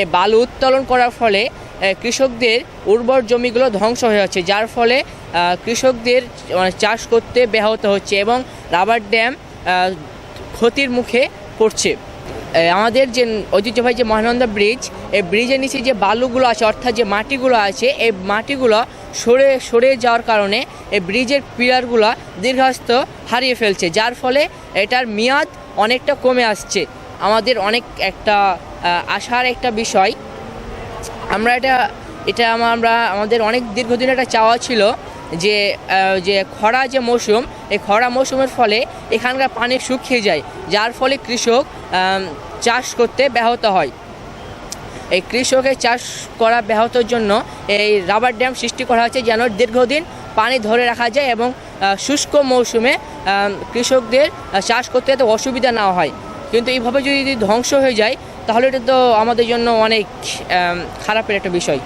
এই বালু উত্তোলন করার ফলে কৃষকদের উর্বর জমিগুলো ধ্বংস হয়ে যাচ্ছে। যার ফলে কৃষকদের মানে চাষ করতে ব্যাহত হচ্ছে এবং রাবার ড্যাম ক্ষতির মুখে পড়ছে। আমাদের যে ঐতিহ্যবাহী যে মহানন্দা ব্রিজ এই ব্রিজের নিচে যে বালুগুলো আছে, অর্থাৎ যে মাটিগুলো আছে, এই মাটিগুলো সরে সরে যাওয়ার কারণে এই ব্রিজের পিলারগুলো দীর্ঘাস্ত হারিয়ে ফেলছে। যার ফলে এটার মেয়াদ অনেকটা কমে আসছে। আমাদের অনেক একটা আশার একটা বিষয়। আমরা এটা এটা আমরা আমাদের অনেক দীর্ঘদিন একটা চাওয়া ছিল যে যে খরা যে মৌসুম, এই খরা মৌসুমের ফলে এখানকার পানি শুকিয়ে যায়, যার ফলে কৃষক চাষ করতে ব্যাহত হয়। এই কৃষকের চাষ করা ব্যাহতর জন্য এই রাবার ড্যাম সৃষ্টি করা হয়েছে যেন দীর্ঘদিন পানি ধরে রাখা যায় এবং শুষ্ক মৌসুমে কৃষকদের চাষ করতে এত অসুবিধা না হয়। কিন্তু এইভাবে যদি ধ্বংস হয়ে যায়, তাহলে এটা তো আমাদের জন্য অনেক খারাপের একটা বিষয়।